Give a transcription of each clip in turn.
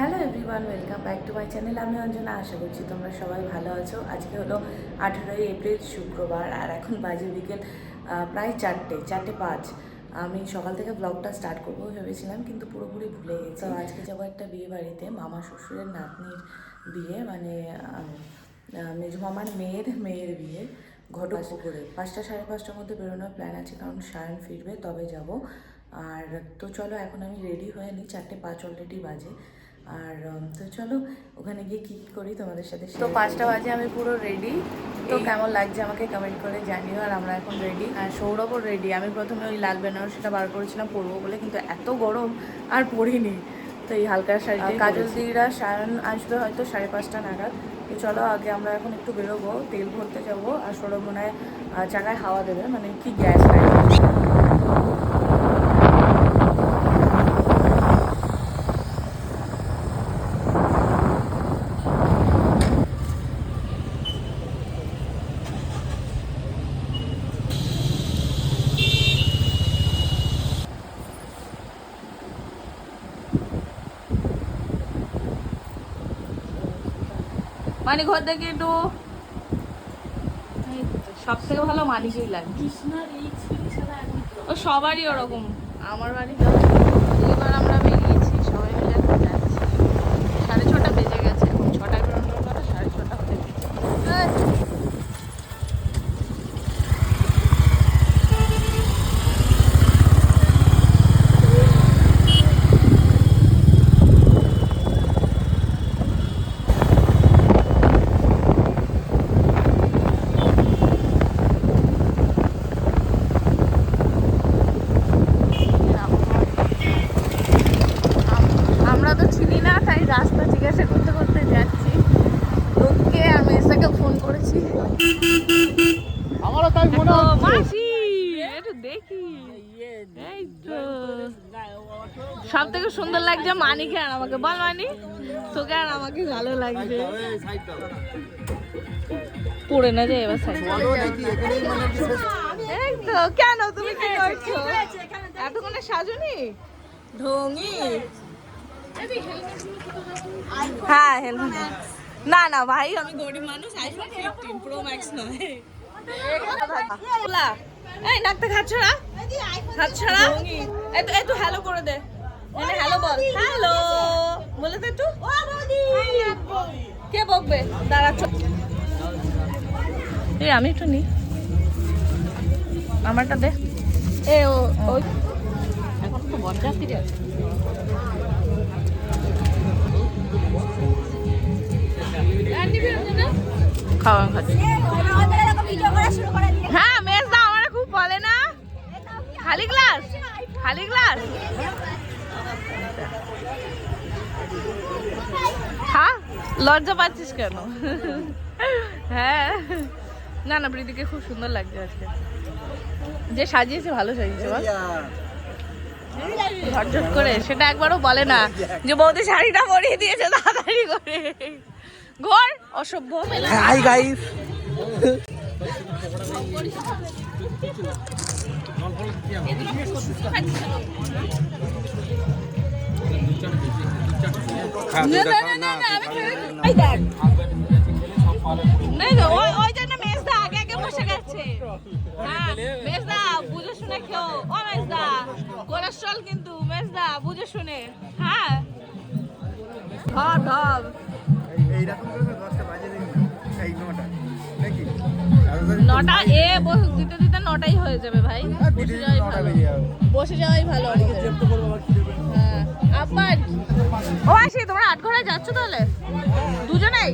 Hello everyone welcome back to my channel আমি অঞ্জনা আশা করছি তোমরা সবাই ভালো আছো। আজকে হলো আঠেরোই এপ্রিল শুক্রবার আর এখন বাজে বিকেল প্রায় চারটে চারটে পাঁচ। আমি সকাল থেকে ব্লগটা স্টার্ট করব ভেবেছিলাম কিন্তু পুরোপুরি ভুলে গেছি। তো আজকে যাব একটা বিয়ে বাড়িতে মামা শ্বশুরের নাতনির বিয়ে মানে মেজো মামার মেয়ের মেয়ের বিয়ে। ঘটক পুকুরে পাঁচটা সাড়ে পাঁচটার মধ্যে বেরোনোর প্ল্যান আছে কারণ সায়ন ফিরবে তবে যাব। আর তো চলো এখন আমি রেডি হয়ে নিই চারটে পাঁচ অলরেডি বাজে। আর তো চলো ওখানে গিয়ে কী কী করি তোমাদের সাথে তো পাঁচটা বাজে আমি পুরো রেডি তো কেমন লাগছে আমাকে কমেন্ট করে জানিও আর আমরা এখন রেডি আর সৌরভও রেডি আমি প্রথমে ওই লাল বেনারসিটা বার করেছিলাম পরবো বলে কিন্তু এত গরম আর পরিনি তো এই হালকা শাড়ি কাজল দিদিরা সায়ন আসবে হয়তো সাড়ে পাঁচটা নাগাদ। তো চলো আগে আমরা এখন একটু বেরোবো তেল ভরতে যাব আর সৌরভ মনে হয় চাকায় হাওয়া দেবে মানে কি গ্যাস লাগে মানে ঘর থেকে একটু সব থেকে ভালো মালিকই লাগে। ও সবারই ওরকম। আমার বাড়ি এবার আমরা বেরিয়েছি সবাই মিলে এখন যাচ্ছি সাড়ে ছটা বেজে গেছে এখন ছটায় বেরোনোর কথা সাড়ে ছটা হয়ে গেছে এই, আম- আমরা তো চিনি না তাই রাস্তা জিজ্ঞাসা করতে করতে যাচ্ছি লোককে আর মেসাকে ফোন করেছি আমারও তাই মনে ও, হচ্ছে মাসি একটু দেখি এই তো সব থেকে সুন্দর লাগছে মানিকে আর আমাকে। বল মানি, তোকে আর আমাকে ভালো লাগছে। পড়ে না যায় এবার কেন তুমি কি করছ? এতক্ষণে সাজুনি? ঢঙ্গি হ্যাঁ হেলমেট না না, ভাই, আমি গরিব মানুষ আইফোন ফিফটিন প্রো ম্যাক্স নয়। এই হাত ছড়া। হাত ছড়া। একটু একটু হ্যালো করে দে। মানে হ্যালো বল। হ্যালো। বলে দে একটু। কে বকবে? দাঁড়া চ- এই আমি একটু নি। আমারটা দে। এ ও ওই এখন তো বরযাত্রী আছে খাওয়া খাচ্ছি হ্যাঁ মেজ দা আমার খুব বলে না। খালি গ্লাস। খালি গ্লাস হ্যাঁ লজ্জা পাচ্ছিস কেন? হ্যাঁ। না না প্রীতিকে খুব সুন্দর লাগছে আজকে। যে সাজিয়েছে ভালো সাজিয়েছে বল। ঝটঝট করে সেটা একবারও বলে না। যে বৌদি শাড়িটা পরিয়ে দিয়েছে তাড়াতাড়ি করে। ঘর অসভ্য হাই গাইস না, কিন্তু, মেজদা, বুঝে শুনে। হ্যাঁ। ধর, ধর। এইরকম করে দশটা বাজে এই নটা নটা এ বস- দিতে দিতে নটাই হয়ে যাবে ভাই। বসে যাওয়াই ভালো। বসে যাওয়াই ভালো আবার হ্যাঁ, আবার ও আসি তোমরা আট ঘরে যাচ্ছ তাহলে? দুজনেই?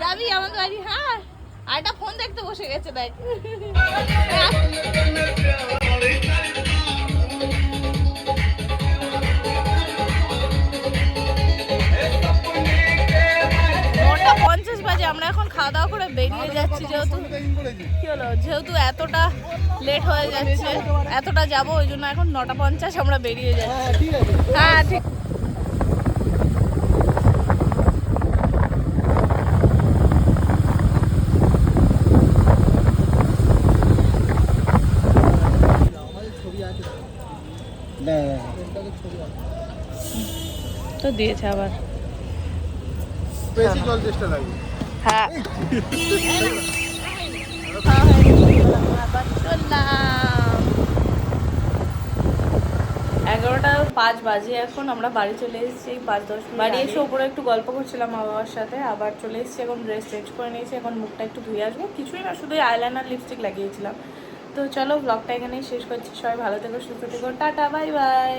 যাবে আমাকে বাড়ি হ্যাঁ? আর একটা ফোন দেখতে বসে গেছে দেখ। আমরা এখন খাওয়া দাওয়া করে বেরিয়ে যাচ্ছি যেহেতু কি হলো? যেহেতু এতটা লেট হয়ে যাচ্ছে, এতটা যাব, ওই জন্য এখন নটা পঞ্চাশ আমরা বেরিয়ে যাচ্ছি। হ্যাঁ ঠিক। তো দিয়েছে আবার। বেশি জল চেষ্টা লাগবে। হ্যাঁ এগারোটা পাঁচ বাজে এখন আমরা বাড়ি চলে এসেছি পাঁচ দশ বাড়ি এসে ওপরে একটু গল্প করছিলাম মা বাবার সাথে আবার চলে এসেছি এখন ড্রেস চেঞ্জ করে নিয়েছি এখন মুখটা একটু ধুয়ে আসব। কিছুই না শুধু আইলাইনার লিপস্টিক লাগিয়েছিলাম। তো চলো ব্লগটা এখানেই শেষ করছি। সবাই ভালো থেকো সুস্থ থেকো টাটা বাই বাই